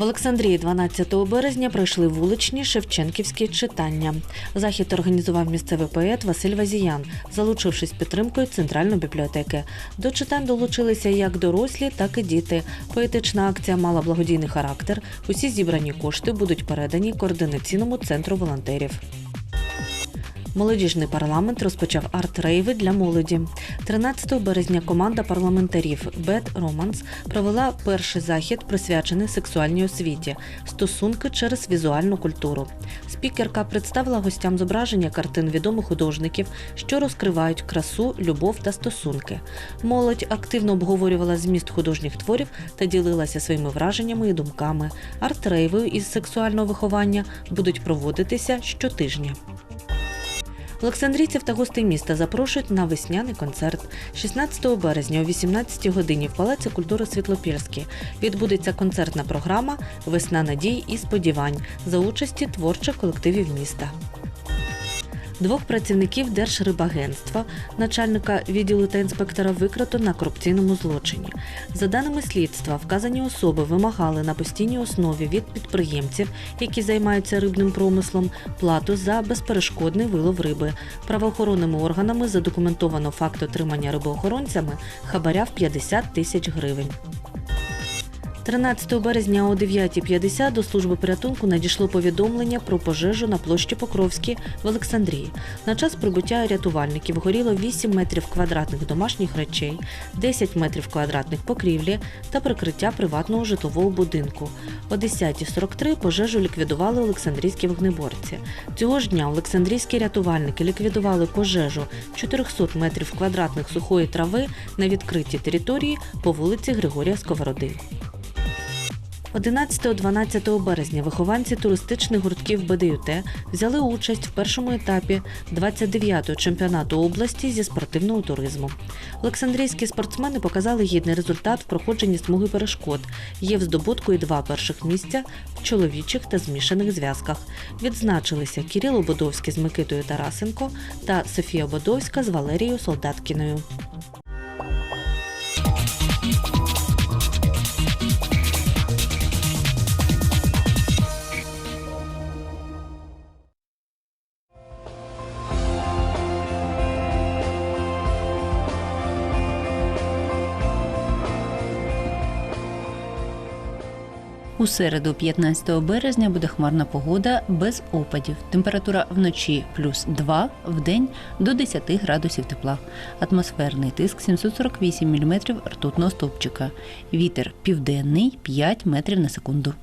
В Олександрії 12 березня пройшли вуличні Шевченківські читання. Захід організував місцевий поет Василь Вазіян, залучившись підтримкою центральної бібліотеки. До читань долучилися як дорослі, так і діти. Поетична акція мала благодійний характер. Усі зібрані кошти будуть передані координаційному центру волонтерів. Молодіжний парламент розпочав арт-рейви для молоді. 13 березня команда парламентарів Бет Романс провела перший захід, присвячений сексуальній освіті стосунки через візуальну культуру. Спікерка представила гостям зображення картин відомих художників, що розкривають красу, любов та стосунки. Молодь активно обговорювала зміст художніх творів та ділилася своїми враженнями і думками. Арт-рейви із сексуального виховання будуть проводитися щотижня. Олександрійців та гостей міста запрошують на весняний концерт. 16 березня о 18 годині в Палаці культури Світлопільський відбудеться концертна програма Весна надій і сподівань за участі творчих колективів міста. Двох працівників Держрибагентства, начальника відділу та інспектора викрито на корупційному злочині. За даними слідства, вказані особи вимагали на постійній основі від підприємців, які займаються рибним промислом, плату за безперешкодний вилов риби. Правоохоронними органами задокументовано факт отримання рибоохоронцями хабаря в 50 тисяч гривень. 13 березня о 9.50 до служби порятунку надійшло повідомлення про пожежу на площі Покровській в Олександрії. На час прибуття рятувальників горіло 8 метрів квадратних домашніх речей, 10 метрів квадратних покрівлі та прикриття приватного житлового будинку. О 10.43 пожежу ліквідували Олександрійські вогнеборці. Цього ж дня Олександрійські рятувальники ліквідували пожежу 400 метрів квадратних сухої трави на відкритій території по вулиці Григорія Сковороди. 11-12 березня вихованці туристичних гуртків БДЮТ взяли участь в першому етапі 29-го чемпіонату області зі спортивного туризму. Олександрійські спортсмени показали гідний результат в проходженні смуги перешкод. Є в здобутку і два перших місця в чоловічих та змішаних зв'язках. Відзначилися Кирило Бодовський з Микитою Тарасенко та Софія Бодовська з Валерією Солдаткіною. У середу, 15 березня, буде хмарна погода без опадів. Температура вночі плюс 2, в день до 10 градусів тепла. Атмосферний тиск 748 мм ртутного стовпчика. Вітер південний 5 метрів на секунду.